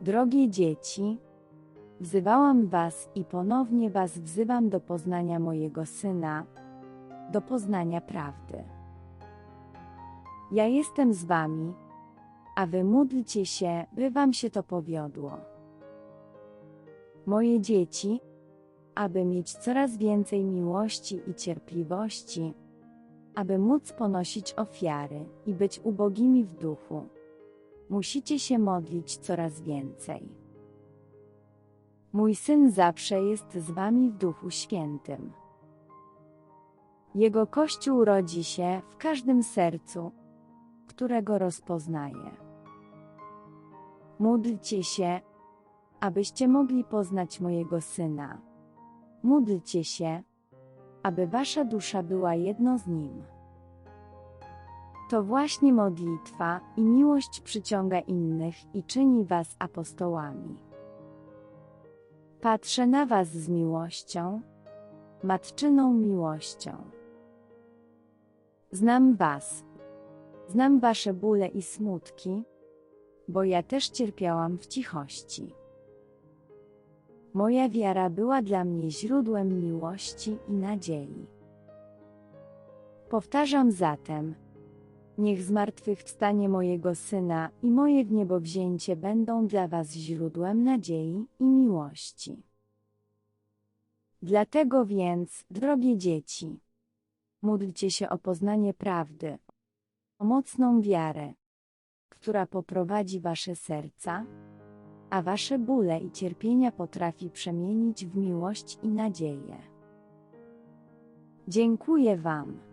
Drogie dzieci, wzywałam was i ponownie was wzywam do poznania mojego Syna, do poznania prawdy. Ja jestem z wami, a wy módlcie się, by wam się to powiodło. Moje dzieci, aby mieć coraz więcej miłości i cierpliwości, aby móc ponosić ofiary i być ubogimi w duchu, musicie się modlić coraz więcej. Mój syn zawsze jest z wami w Duchu Świętym. Jego Kościół rodzi się w każdym sercu, którego rozpoznaje. Módlcie się, abyście mogli poznać mojego syna. Módlcie się, aby wasza dusza była jedno z nim. To właśnie modlitwa i miłość przyciąga innych i czyni was apostołami. Patrzę na was z miłością, matczyną miłością. Znam was, znam wasze bóle i smutki, bo ja też cierpiałam w cichości. Moja wiara była dla mnie źródłem miłości i nadziei. Powtarzam zatem, niech zmartwychwstanie mojego Syna i moje wniebowzięcie będą dla was źródłem nadziei i miłości. Dlatego więc, drogie dzieci, módlcie się o poznanie prawdy, o mocną wiarę, która poprowadzi wasze serca, a wasze bóle i cierpienia potrafi przemienić w miłość i nadzieję. Dziękuję Wam.